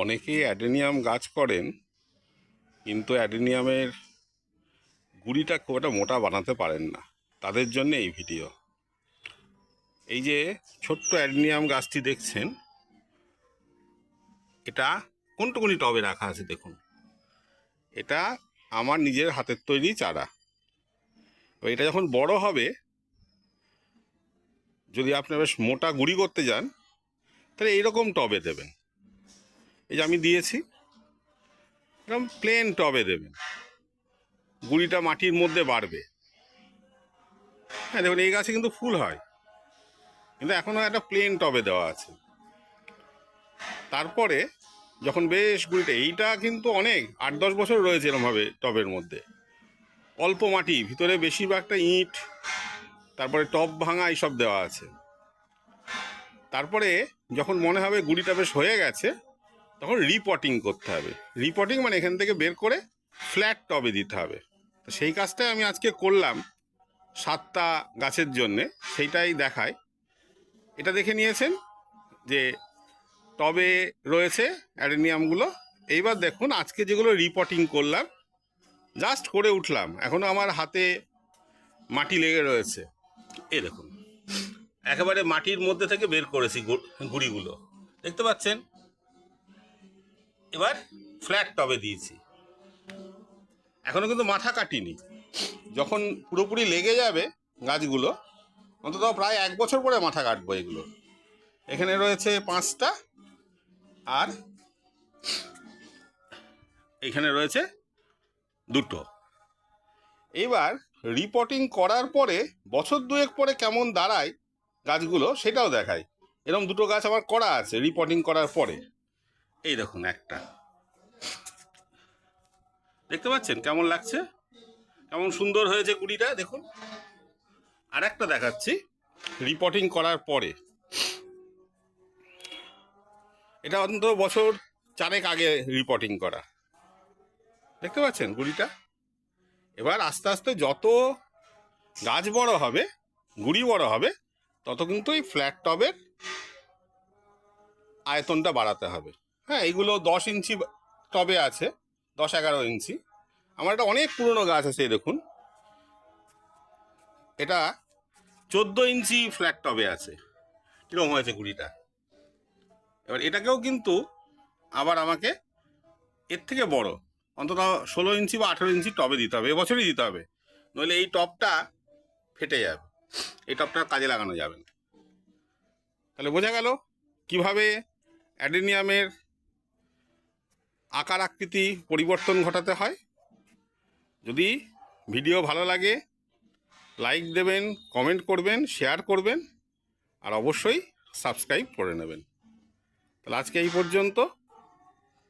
অনেকেই অ্যাডেনিয়াম গাছ করেন, কিন্তু অ্যাডেনিয়ামের গুড়িটা খুব একটা মোটা বানাতে পারেন না। তাদের জন্য এই ভিডিও। এই যে ছোট্ট অ্যাডেনিয়াম গাছটি দেখছেন, এটা কোনটুকুনি টবে রাখা আছে দেখুন। এটা আমার নিজের হাতের তৈরি চারা। এটা যখন বড় হবে, যদি আপনি বেশ মোটা গুড়ি করতে যান, তাহলে এইরকম টবে দেবেন। এই যে আমি দিয়েছি এরকম প্লেন টবে দেবেন। গুড়িটা মাটির মধ্যে বাড়বে। হ্যাঁ দেখুন, এই গাছে কিন্তু ফুল হয়। কিন্তু এখনও একটা প্লেন টবে দেওয়া আছে। তারপরে যখন বেশ গুড়িটা, এইটা কিন্তু অনেক আট দশ বছর রয়েছে এরমভাবে টবের মধ্যে। অল্প মাটি, ভিতরে বেশিরভাগটা ইট, তারপরে টপ ভাঙা এইসব দেওয়া আছে। তারপরে যখন মনে হবে গুড়িটা বেশ হয়ে গেছে তখন রিপটিং করতে হবে। রিপটিং মানে এখান থেকে বের করে ফ্ল্যাট টবে দিতে হবে। তো সেই কাজটাই আমি আজকে করলাম সাতটা গাছের জন্যে, সেইটাই দেখায়। এটা দেখে নিয়েছেন যে টবে রয়েছে অ্যাডেনিয়ামগুলো। এইবার দেখুন, আজকে যেগুলো রিপটিং করলাম জাস্ট করে উঠলাম। এখনও আমার হাতে মাটি লেগে রয়েছে। এই দেখুন, একেবারে মাটির মধ্যে থেকে বের করেছি গুঁড়িগুলো। দেখতে পাচ্ছেন? এবার ফ্ল্যাট টবে দিয়েছি। এখনও কিন্তু মাথা কাটিনি। যখন পুরোপুরি লেগে যাবে গাছগুলো, অন্তত প্রায় এক বছর পরে মাথা কাটবো এগুলো। এখানে রয়েছে পাঁচটা আর এখানে রয়েছে দুটো। এইবার রিপোর্টিং করার পরে বছর দুয়েক পরে কেমন দাঁড়ায় গাছগুলো সেটাও দেখায় এরকম দুটো গাছ আমার করা আছে রিপোর্টিং করার পরে। এই দেখুন একটা। দেখতে পাচ্ছেন কেমন লাগছে? কেমন সুন্দর হয়েছে কুড়িটা, দেখুন। আর একটা দেখাচ্ছি রিপোর্টিং করার পরে। এটা অন্তত বছর চারেক আগে রিপোর্টিং করা। দেখতে পাচ্ছেন গুড়িটা এবার আস্তে আস্তে যত গাছ বড় হবে, গুড়ি বড় হবে, তত কিন্তু এই ফ্ল্যাট টবের আয়তনটা বাড়াতে হবে। হ্যাঁ এইগুলো দশ ইঞ্চি টবে আছে, দশ এগারো ইঞ্চি। আমার একটা অনেক পুরনো গাছ আছে দেখুন। এটা চোদ্দ ইঞ্চি ফ্ল্যাট টবে আছে। কীরকম হয়েছে কুড়িটা এবার এটাকেও কিন্তু আবার আমাকে এর থেকে বড়, অন্তত ষোলো ইঞ্চি বা আঠেরো ইঞ্চি টবে দিতে হবে, এবছরই দিতে হবে। নইলে এই টপটা ফেটে যাবে, এই টপটা কাজে লাগানো যাবে না। তাহলে বোঝা গেল কীভাবে অ্যাডেনিয়ামের আকার আকৃতি পরিবর্তন ঘটাতে হয়। যদি ভিডিও ভালো লাগে লাইক দেবেন কমেন্ট করবেন শেয়ার করবেন, আর অবশ্যই সাবস্ক্রাইব করে নেবেন। তাহলে আজকে এই পর্যন্ত।